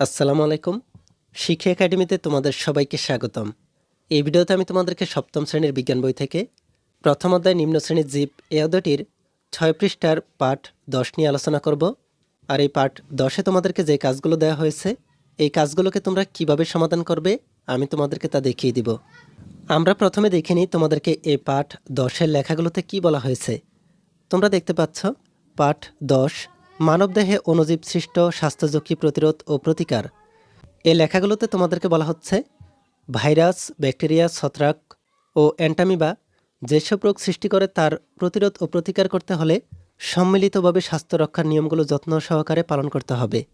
আসসালামু আলাইকুম। শিক্ষা একাডেমিতে তোমাদের সবাইকে স্বাগতম। এই ভিডিওতে আমি তোমাদেরকে সপ্তম শ্রেণির বিজ্ঞান বই থেকে প্রথম অধ্যায় নিম্ন শ্রেণির জীব এ অধ্যায়টির ছয় পৃষ্ঠার পাঠ দশ নিয়ে আলোচনা করব। আর এই পাঠ দশে তোমাদেরকে যে কাজগুলো দেওয়া হয়েছে, এই কাজগুলোকে তোমরা কীভাবে সমাধান করবে, আমি তোমাদেরকে তা দেখিয়ে দিব। আমরা প্রথমে দেখে নিই তোমাদেরকে এই পাঠ দশের লেখাগুলোতে কি বলা হয়েছে। তোমরা দেখতে পাচ্ছ, পাঠ দশ মানবদেহে অণুজীব সৃষ্ট স্বাস্থ্য ঝুঁকি প্রতিরোধ ও প্রতিকার। এই লেখাগুলোতে তোমাদেরকে বলা হচ্ছে, ভাইরাস, ব্যাকটেরিয়া, ছত্রাক ও অ্যান্টামিবা যেসব রোগ সৃষ্টি করে তার প্রতিরোধ ও প্রতিকার করতে হলে সম্মিলিতভাবে স্বাস্থ্য রক্ষার নিয়মগুলো যত্ন সহকারে পালন করতে হবে।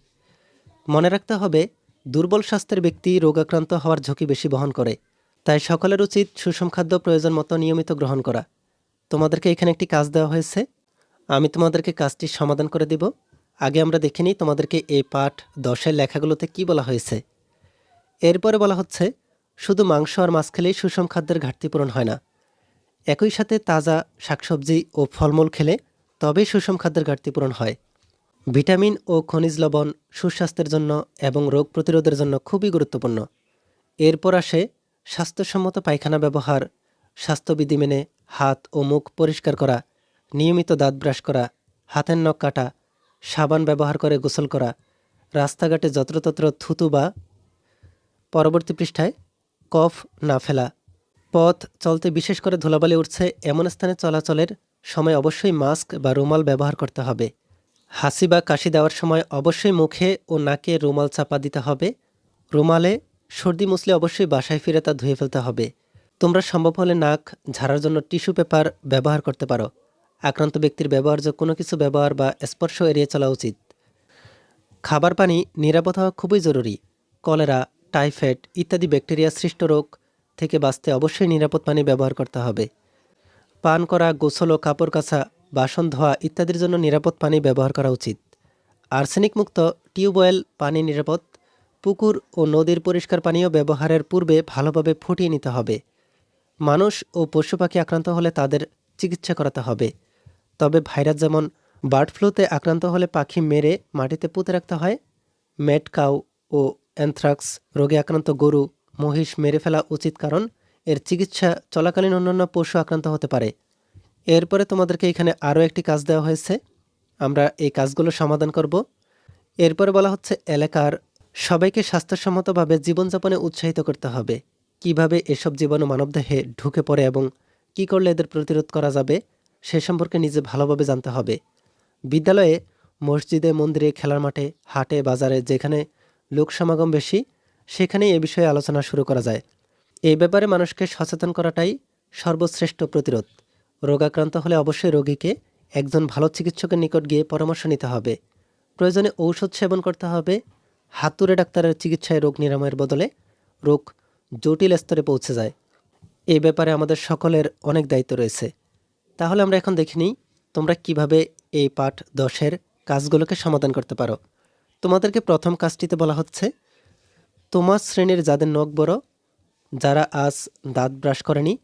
মনে রাখতে হবে, দুর্বল স্বাস্থ্যের ব্যক্তি রোগাক্রান্ত হওয়ার ঝুঁকি বেশি বহন করে, তাই সকলের উচিত সুষম খাদ্য প্রয়োজন মতো নিয়মিত গ্রহণ করা। তোমাদেরকে এখানে একটি কাজ দেওয়া হয়েছে আমি তোমাদেরকে কাজটির সমাধান করে দিব। আগে আমরা দেখে নিই তোমাদেরকে এই পাঠ দশের লেখাগুলোতে কি বলা হয়েছে। এরপরে বলা হচ্ছে, শুধু মাংস আর মাছ খেলেই সুষম খাদ্যের ঘাটতি পূরণ হয় না। একই সাথে তাজা শাকসবজি ও ফলমূল খেলে তবেই সুষম খাদ্যের ঘাটতি পূরণ হয়। ভিটামিন ও খনিজ লবণ সুস্বাস্থ্যের জন্য এবং রোগ প্রতিরোধের জন্য খুবই গুরুত্বপূর্ণ। এরপর আসে, স্বাস্থ্যসম্মত পায়খানা ব্যবহার, স্বাস্থ্যবিধি মেনে হাত ও মুখ পরিষ্কার করা নিয়মিত দাঁত ব্রাশ করা, হাতের নখ কাটা, সাবান ব্যবহার করে গোসল করা, রাস্তাঘাটে যত্রতত্র থুতু বা পরবর্তী পৃষ্ঠায় কফ না ফেলা। পথ চলতে বিশেষ করে ধুলাবালি উঠছে এমন স্থানে চলাচলের সময় অবশ্যই মাস্ক বা রুমাল ব্যবহার করতে হবে। হাসি বা কাশি দেওয়ার সময় অবশ্যই মুখে ও নাকে রুমাল চাপা দিতে হবে। রুমালে সর্দি মুসলে অবশ্যই বাসায় ফিরে তা ধুয়ে ফেলতে হবে। তোমরা সম্ভব হলে নাক ঝাড়ার জন্য টিস্যু পেপার ব্যবহার করতে পারো। আক্রান্ত ব্যক্তির ব্যবহার্য কোনো কিছু ব্যবহার বা স্পর্শ এড়িয়ে চলা উচিত। খাবার পানি, নিরাপদ হওয়া খুবই জরুরি। কলেরা, টাইফয়েড ইত্যাদি ব্যাকটেরিয়া সৃষ্ট রোগ থেকে বাঁচতে অবশ্যই নিরাপদ পানি ব্যবহার করতে হবে। পান করা, গোসল ও কাপড় কাচা, বাসন ধোয়া ইত্যাদির জন্য নিরাপদ পানি ব্যবহার করা উচিত। আর্সেনিক মুক্ত টিউবওয়েল পানি নিরাপদ। পুকুর ও নদীর পরিষ্কার পানীয় ব্যবহারের পূর্বে ভালোভাবে ফুটিয়ে নিতে হবে। মানুষ ও পশু পাখি আক্রান্ত হলে তাদের চিকিৎসা করাতে হবে। তবে ভাইরাস যেমন বার্ড ফ্লুতে আক্রান্ত হলে পাখি মেরে মাটিতে পুঁতে রাখতে হয়, ম্যাট, কাউ ও অ্যানথ্রাক্স রোগে আক্রান্ত গরু, মহিষ মেরে ফেলা উচিত কারণ এর চিকিৎসা চলাকালীন অন্যান্য পশু আক্রান্ত হতে পারে। এরপরে তোমাদেরকে এখানে আরও একটি কাজ দেওয়া হয়েছে। আমরা এই কাজগুলো সমাধান করব। এরপরে বলা হচ্ছে এলাকার সবাইকে স্বাস্থ্যসম্মতভাবে জীবনযাপনে উৎসাহিত করতে হবে। কীভাবে এসব জীবাণু মানবদেহে ঢুকে পড়ে এবং কি করলে এদের প্রতিরোধ করা যাবে? সে সম্পর্কে নিজে ভালোভাবে জানতে হবে। বিদ্যালয়ে মসজিদে, মন্দিরে, খেলার মাঠে, হাটে, বাজারে যেখানে লোক সমাগম বেশি, সেখানেই এ বিষয়ে আলোচনা শুরু করা যায়। এই ব্যাপারে মানুষকে সচেতন করাটাই সর্বশ্রেষ্ঠ প্রতিরোধ। রোগাক্রান্ত হলে অবশ্যই রোগীকে একজন ভালো চিকিৎসকের নিকট গিয়ে পরামর্শ নিতে হবে। প্রয়োজনে ঔষধ সেবন করতে হবে। হাতুড়ে ডাক্তারের চিকিৎসায় রোগ নিরাময়ের বদলে রোগ জটিল স্তরে পৌঁছে যায়। এই ব্যাপারে আমাদের সকলের অনেক দায়িত্ব রয়েছে। তাহলে আমরা এখন দেখে নিই তোমরা কীভাবে এই পাঠ দশের কাজগুলোকে সমাধান করতে পারো। তোমাদেরকে প্রথম কাজটিতে বলা হচ্ছে, তোমার শ্রেণির যাদের নখ বড়, যারা আজ দাঁত ব্রাশ করেনি,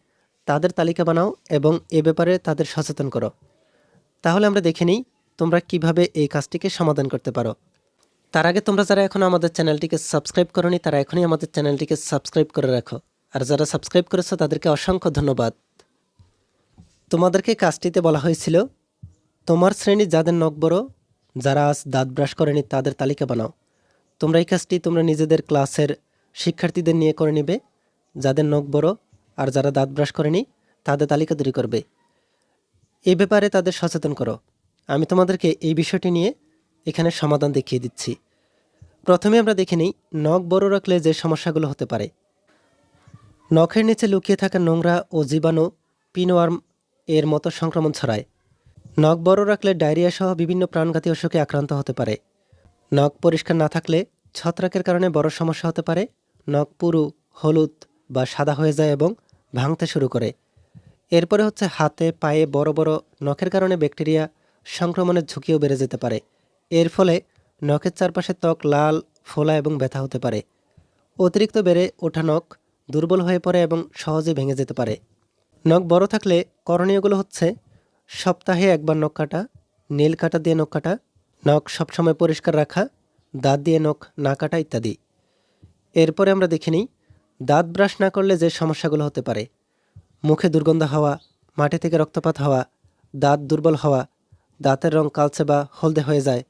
তাদের তালিকা বানাও এবং এ ব্যাপারে তাদের সচেতন করো। তাহলে আমরা দেখে নিই তোমরা কীভাবে এই কাজটিকে সমাধান করতে পারো। তার আগে তোমরা যারা এখন আমাদের চ্যানেলটিকে সাবস্ক্রাইব করনি, তারা এখনই আমাদের চ্যানেলটিকে সাবস্ক্রাইব করে রাখো। আর যারা সাবস্ক্রাইব করেছ, তাদেরকে অসংখ্য ধন্যবাদ। তোমাদেরকে কাজটিতে বলা হয়েছিল, তোমার শ্রেণির যাদের নখ বড়, যারা আজ দাঁত ব্রাশ করেনি তাদের তালিকা বানাও। তোমরা এই কাজটি তোমরা নিজেদের ক্লাসের শিক্ষার্থীদের নিয়ে করে নিবে। যাদের নখ বড় আর যারা দাঁত ব্রাশ করেনি, তাদের তালিকা তৈরি করবে। এই ব্যাপারে তাদের সচেতন করো। আমি তোমাদেরকে এই বিষয়টি নিয়ে এখানে সমাধান দেখিয়ে দিচ্ছি। প্রথমে আমরা দেখে নিই নখ বড় রাখলে যে সমস্যাগুলো হতে পারে। নখের নিচে লুকিয়ে থাকা নোংরা ও জীবাণু পিনওয়ার্ম এর মতো সংক্রমণ ছড়ায়। নখ বড় রাখলে ডায়রিয়া সহ বিভিন্ন প্রাণঘাতী অসুখে আক্রান্ত হতে পারে। নখ পরিষ্কার না থাকলে ছত্রাকের কারণে বড় সমস্যা হতে পারে। নখ পুরু, হলুদ বা সাদা হয়ে যায় এবং ভাঙতে শুরু করে। এরপরে হচ্ছে হাতে, পায়ে বড় বড় নখের কারণে ব্যাকটেরিয়া সংক্রমণের ঝুঁকিও বেড়ে যেতে পারে। এর ফলে নখের চারপাশে ত্বক লাল, ফোলা এবং ব্যথা হতে পারে। অতিরিক্ত বেড়ে ওঠা নখ দুর্বল হয়ে পড়ে এবং সহজে ভেঙে যেতে পারে। নখ বড় থাকলে করণীয়গুলো হচ্ছে সপ্তাহে একবার নখ কাটা, নীল কাটা দিয়ে নখ কাটা, নখ সবসময় পরিষ্কার রাখা, দাঁত দিয়ে নখ না কাটা ইত্যাদি। এরপরে আমরা দেখে নিই, দাঁত ব্রাশ না করলে যে সমস্যাগুলো হতে পারে। মুখে দুর্গন্ধ হওয়া, মাটি থেকে রক্তপাত হওয়া, দাঁত দুর্বল হওয়া, দাঁতের রং কালচে বা হলদে হয়ে যায়।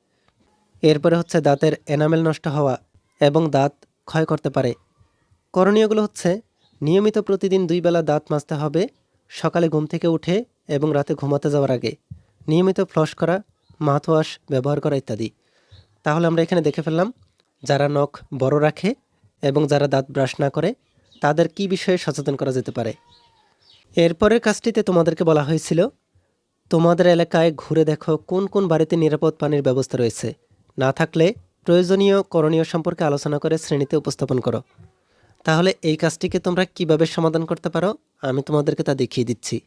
এরপরে হচ্ছে দাঁতের এনামেল নষ্ট হওয়া এবং দাঁত ক্ষয় করতে পারে। করণীয়গুলো হচ্ছে নিয়মিত প্রতিদিন দুই বেলা দাঁত মাজতে হবে, সকালে ঘুম থেকে উঠে এবং রাতে ঘুমাতে যাওয়ার আগে। নিয়মিত ফ্লস করা মাথওয়াশ ব্যবহার করা ইত্যাদি। তাহলে আমরা এখানে দেখে ফেললাম, যারা নখ বড় রাখে এবং যারা দাঁত ব্রাশ না করে, তাদের কি বিষয়ে সচেতন করা যেতে পারে? এরপরের কাজটিতে তোমাদেরকে বলা হয়েছিল, তোমাদের এলাকায় ঘুরে দেখো কোন কোন বাড়িতে নিরাপদ পানির ব্যবস্থা রয়েছে। না থাকলে প্রয়োজনীয়, করণীয় সম্পর্কে আলোচনা করে শ্রেণীতে উপস্থাপন করো। তাহলে এই কাজটিকে তোমরা কীভাবে সমাধান করতে পারো? আমি তোমাদেরকে তা দেখিয়ে দিচ্ছি।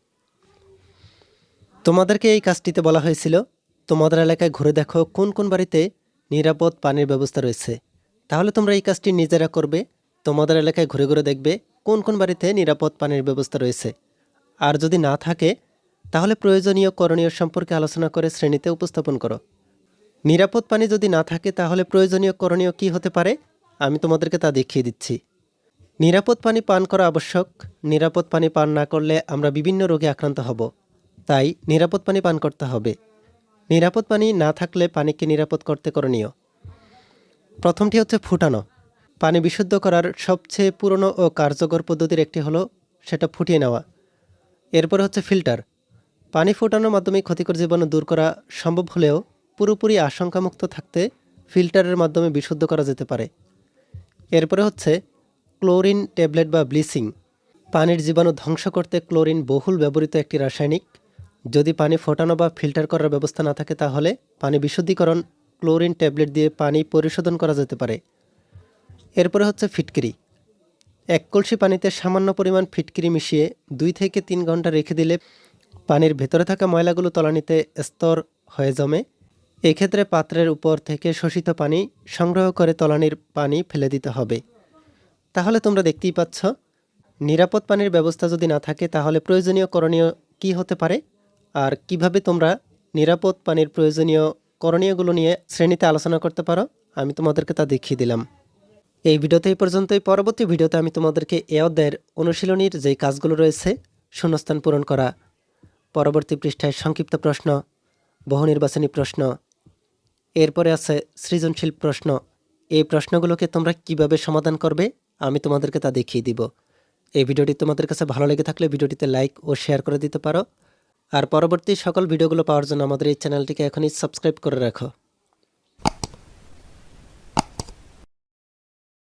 তোমাদেরকে এই কাজটিতে বলা হয়েছিল, তোমাদের এলাকায় ঘুরে দেখো কোন কোন বাড়িতে নিরাপদ পানির ব্যবস্থা রয়েছে। তাহলে তোমরা এই কাজটি নিজেরা করবে, তোমাদের এলাকায় ঘুরে ঘুরে দেখবে কোন কোন বাড়িতে নিরাপদ পানির ব্যবস্থা রয়েছে। আর যদি না থাকে, তাহলে প্রয়োজনীয় করণীয় সম্পর্কে আলোচনা করে শ্রেণীতে উপস্থাপন করো। নিরাপদ পানি যদি না থাকে, তাহলে প্রয়োজনীয় করণীয় কি হতে পারে? আমি তোমাদেরকে তা দেখিয়ে দিচ্ছি। নিরাপদ পানি পান করা আবশ্যক। নিরাপদ পানি পান না করলে আমরা বিভিন্ন রোগে আক্রান্ত হব। তাই নিরাপদ পানি পান করতে হবে। নিরাপদ পানি না থাকলে পানিকে নিরাপদ করতে করণীয়। প্রথমটি হচ্ছে ফুটানো। পানি বিশুদ্ধ করার সবচেয়ে পুরনো ও কার্যকর পদ্ধতির একটি হলো সেটা ফুটিয়ে নেওয়া। এরপরে হচ্ছে ফিল্টার। পানি ফোটানোর মাধ্যমে ক্ষতিকর জীবাণু দূর করা সম্ভব হলেও পুরোপুরি আশঙ্কামুক্ত থাকতে ফিল্টারের মাধ্যমে বিশুদ্ধ করা যেতে পারে। এরপরে হচ্ছে ক্লোরিন ট্যাবলেট বা ব্লিচিং। পানির জীবাণু ধ্বংস করতে ক্লোরিন বহুল ব্যবহৃত একটি রাসায়নিক। যদি পানি ফোটানো বা ফিল্টার করার ব্যবস্থা না থাকে তাহলে পানি বিশুদ্ধীকরণ, ক্লোরিন ট্যাবলেট দিয়ে পানি পরিশোধন করা যেতে পারে। এরপরে হচ্ছে ফিটকিরি। এক কলসি পানিতে সামান্য পরিমাণ ফিটকিরি মিশিয়ে দুই থেকে তিন ঘণ্টা রেখে দিলে পানির ভেতরে থাকা ময়লাগুলো তলানিতে স্তর হয়ে জমে। এক্ষেত্রে পাত্রের উপর থেকে শোষিত পানি সংগ্রহ করে তলানির পানি ফেলে দিতে হবে। তাহলে তোমরা দেখতেই পাচ্ছ, নিরাপদ পানির ব্যবস্থা যদি না থাকে, তাহলে প্রয়োজনীয় করণীয় কি হতে পারে? আর কীভাবে তোমরা নিরাপদ পানির প্রয়োজনীয় করণীয়গুলো নিয়ে শ্রেণীতে আলোচনা করতে পারো, আমি তোমাদেরকে তা দেখিয়ে দিলাম। এই ভিডিওতে এই পর্যন্তই। পরবর্তী ভিডিওতে আমি তোমাদেরকে এ অধ্যায়ের অনুশীলনীর যেই কাজগুলো রয়েছে, শূন্যস্থান পূরণ করা। পরবর্তী পৃষ্ঠায় সংক্ষিপ্ত প্রশ্ন, বহু নির্বাচনী প্রশ্ন, এরপরে আছে সৃজনশীল প্রশ্ন। এই প্রশ্নগুলোকে তোমরা কীভাবে সমাধান করবে? আমি তোমাদেরকে তা দেখিয়ে দিব। এই ভিডিওটি তোমাদের কাছে ভালো লেগে থাকলে ভিডিওটিতে লাইক ও শেয়ার করে দিতে পারো। আর পরবর্তী সকল ভিডিওগুলো পাওয়ার জন্য আমাদের এই চ্যানেলটিকে এখনই সাবস্ক্রাইব করে রাখো।